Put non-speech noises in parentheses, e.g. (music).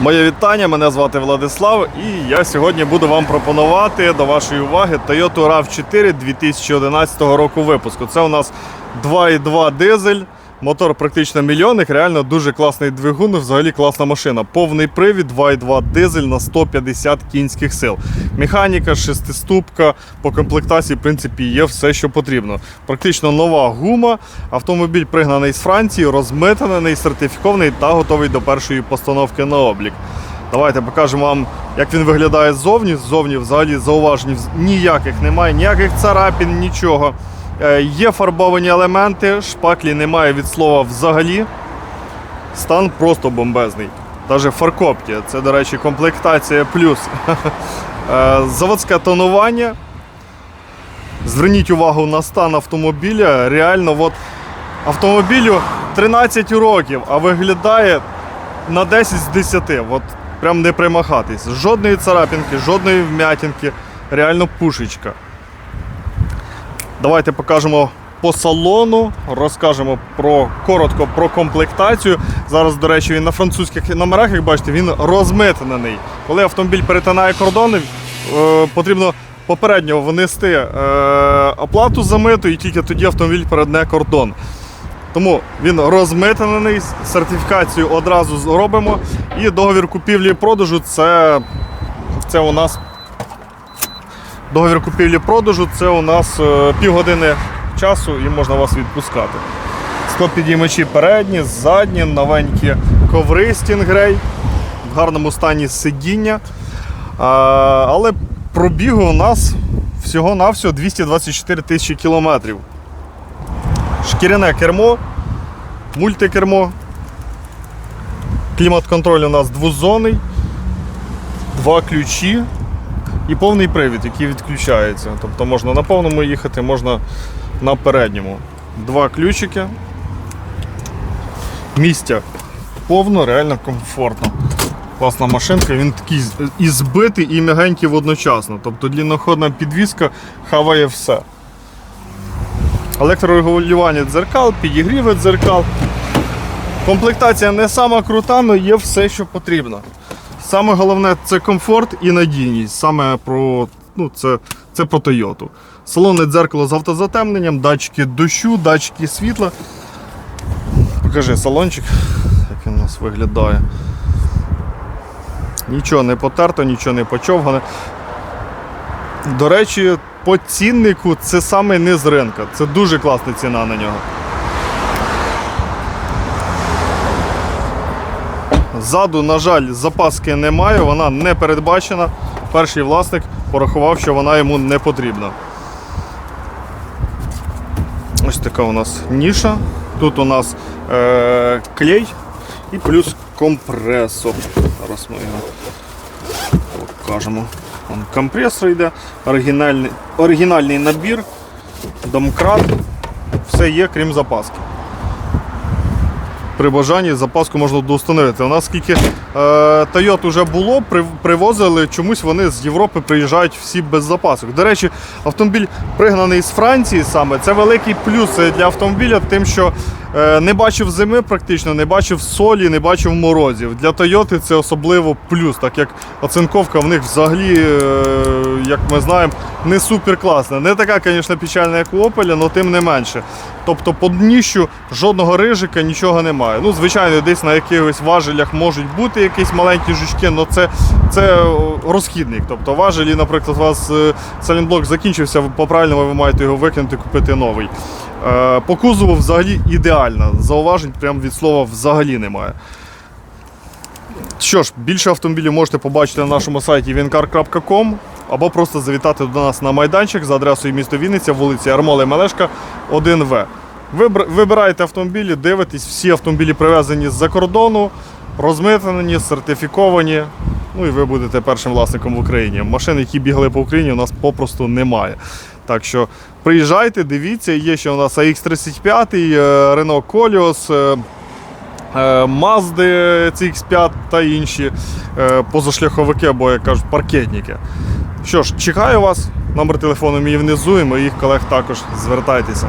Моє вітання, мене звати Владислав, і я сьогодні буду вам пропонувати до вашої уваги Toyota RAV4 2011 року випуску. Це у нас 2,2 дизель, мотор практично мільйонник, реально дуже класний двигун, взагалі класна машина. Повний привід, 2,2 дизель на 150 кінських сил. Механіка, шестиступка, по комплектації, в принципі, є все, що потрібно. Практично нова гума. Автомобіль пригнаний з Франції, розмитнений, сертифікований та готовий до першої постановки на облік. Давайте покажемо вам, як він виглядає ззовні. Ззовні взагалі зауважень ніяких немає, ніяких царапін, нічого. Е, Є фарбовані елементи, шпаклі немає від слова взагалі. Стан просто бомбезний. Навіть фаркопті. Це, до речі, комплектація плюс. (laughs) Е, Заводське тонування. Зверніть увагу на стан автомобіля. Реально, от автомобілю 13 років, а виглядає на 10 з 10. От прям не примахатись. Жодної царапінки, жодної вмятинки. Реально пушечка. Давайте покажемо по салону, розкажемо про коротко про комплектацію. Зараз, до речі, він на французьких номерах, як бачите, він розмитнений. Коли автомобіль перетинає кордони, е, потрібно попередньо внести е, оплату за мито і тільки тоді автомобіль перетне кордон. Тому він розмитнений, сертифікацію одразу зробимо. І договір купівлі-продажу це, це у нас Договір купівлі-продажу це у нас е, півгодини часу і можна вас відпускати. Склопідіймачі передні, задні, новенькі коври Stingray, в гарному стані сидіння. Але пробігу у нас всього-навсього 224 тисячі кілометрів. Шкіряне кермо, мультикермо. Клімат-контроль у нас двозонний, два ключі і повний привід, який відключається. Тобто можна на повному їхати, можна на передньому. Два ключики. Місця повно, реально комфортно. Класна машинка, він такий і збитий, і м'ягенький водночасно. Тобто длінноходна підвізка хаває все. Електрорегулювання дзеркал, підігріви дзеркал. Комплектація не сама крута, але є все, що потрібно. Саме головне це комфорт і надійність. Саме про ну, це, це про Toyota. Салонне дзеркало з автозатемненням, датчики дощу, датчики світла. Покажи салончик, як він у нас виглядає. Нічого не потерто, нічого не почовгане. До речі, по ціннику це саме низ ринка. Це дуже класна ціна на нього. Ззаду, на жаль, запаски немає, вона не передбачена. Перший власник порахував, що вона йому не потрібна. Ось така у нас ніша. Тут у нас е- клей і плюс компресор. Зараз ми його покажемо. Вон компресор йде, оригінальний, оригінальний набір, домкрат. Все є, крім запаски при бажанні запаску можна доустановити. У нас скільки е, Toyota вже було, привозили, чомусь вони з Європи приїжджають всі без запасок. До речі, автомобіль пригнаний з Франції саме. Це великий плюс для автомобіля, тим, що е, не бачив зими практично, не бачив солі, не бачив морозів. Для Toyota це особливо плюс, так як оцинковка в них взагалі, е, як ми знаємо, не супер класна. Не така, звісно, печальна, як у Opel, але тим не менше. Тобто по дніщу жодного рижика, нічого немає. Ну, звичайно, десь на якихось важелях можуть бути якісь маленькі жучки, але це, це розхідник. Тобто важелі, наприклад, у вас е, салінблок закінчився, по-правильному ви маєте його викинути, купити новий. Е, По кузову взагалі ідеально. Зауважень прям від слова взагалі немає. Що ж, більше автомобілів можете побачити на нашому сайті wincar.com або просто завітати до нас на майданчик за адресою місто Вінниця, вулиця Армола і Мелешка, 1В. Вибр- Вибирайте автомобілі, дивитесь, всі автомобілі привезені з-за кордону, розмитнені, сертифіковані. Ну і ви будете першим власником в Україні. Машин, які бігали по Україні, у нас попросту немає. Так що приїжджайте, дивіться, є ще у нас AX35, е, Renault Koleos, е, Mazda CX5 та інші е, позашляховики, або, як кажуть, паркетники. Що ж, чекаю вас. Номер телефону мій внизу і моїх колег також звертайтеся.